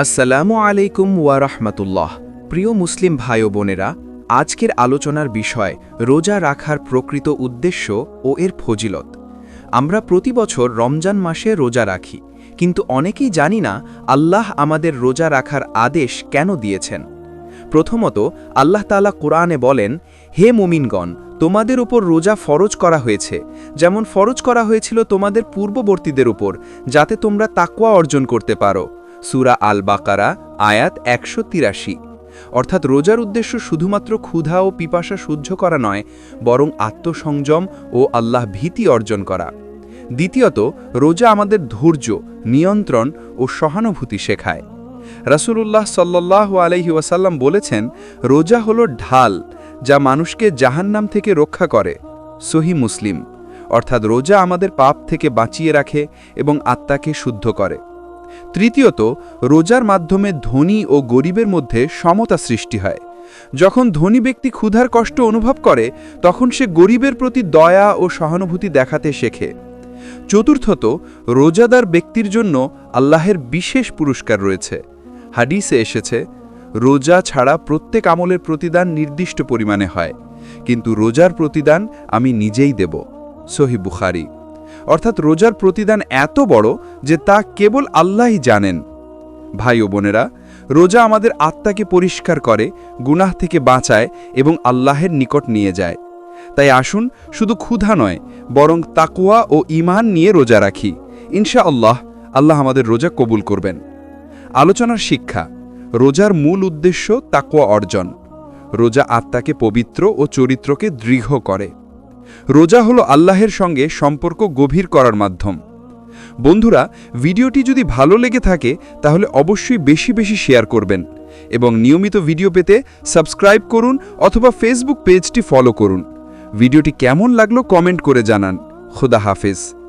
আসসালামু আলাইকুম ওয়া রাহমাতুল্লাহ। প্রিয় মুসলিম ভাই ও বোনেরা, আজকের আলোচনার বিষয় রোজা রাখার প্রকৃত উদ্দেশ্য ও এর ফজিলত। আমরা প্রতি বছর রমজান মাসে রোজা রাখি, কিন্তু অনেকেই জানি না আল্লাহ আমাদের রোজা রাখার আদেশ কেন দিয়েছেন। প্রথমত, আল্লাহ তাআলা কোরআনে বলেন, হে মুমিনগণ, তোমাদের উপর রোজা ফরজ করা হয়েছে, যেমন ফরজ করা হয়েছিল তোমাদের পূর্ববর্তীদের উপর, যাতে তোমরা তাকওয়া অর্জন করতে পারো। সুরা আল বাকারা আয়াত একশো তিরাশি। অর্থাৎ রোজার উদ্দেশ্য শুধুমাত্র ক্ষুধা ও পিপাসা সহ্য করা নয়, বরং আত্মসংযম ও আল্লাহ ভীতি অর্জন করা। দ্বিতীয়ত, রোজা আমাদের ধৈর্য, নিয়ন্ত্রণ ও সহানুভূতি শেখায়। রাসূলুল্লাহ সাল্লাহ আলহি ওয়াসাল্লাম বলেছেন, রোজা হলো ঢাল যা মানুষকে জাহান্নাম থেকে রক্ষা করে। সহি মুসলিম। অর্থাৎ রোজা আমাদের পাপ থেকে বাঁচিয়ে রাখে এবং আত্মাকে শুদ্ধ করে। তৃতীয়ত, রোজার মাধ্যমে ধনী ও গরিবের মধ্যে সমতা সৃষ্টি হয়। যখন ধনী ব্যক্তি ক্ষুধার কষ্ট অনুভব করে, তখন সে গরিবের প্রতি দয়া ও সহানুভূতি দেখাতে শেখে। চতুর্থত, রোজাদার ব্যক্তির জন্য আল্লাহের বিশেষ পুরস্কার রয়েছে। হাডিসে এসেছে, রোজা ছাড়া প্রত্যেক আমলের প্রতিদান নির্দিষ্ট পরিমাণে হয়, কিন্তু রোজার প্রতিদান আমি নিজেই দেব। সহি বুখারি। অর্থাৎ রোজার প্রতিদান এত বড় যে তা কেবল আল্লাহই জানেন। ভাই ও বোনেরা, রোজা আমাদের আত্মাকে পরিষ্কার করে, গুনাহ থেকে বাঁচায় এবং আল্লাহের নিকট নিয়ে যায়। তাই আসুন শুধু ক্ষুধা নয়, বরং তাকুয়া ও ইমান নিয়ে রোজা রাখি। ইনশা আল্লাহ আল্লাহ আমাদের রোজা কবুল করবেন। আলোচনার শিক্ষা, রোজার মূল উদ্দেশ্য তাকুয়া অর্জন। রোজা আত্মাকে পবিত্র ও চরিত্রকে দৃঢ় করে। রোজা হলো আল্লাহের সঙ্গে সম্পর্ক গভীর করার মাধ্যম। বন্ধুরা, ভিডিওটি যদি ভালো লেগে থাকে, তাহলে অবশ্যই বেশি বেশি শেয়ার করবেন এবং নিয়মিত ভিডিও পেতে সাবস্ক্রাইব করুন অথবা ফেসবুক পেজটি ফলো করুন। ভিডিওটি কেমন লাগল কমেন্ট করে জানান। খুদা হাফেজ।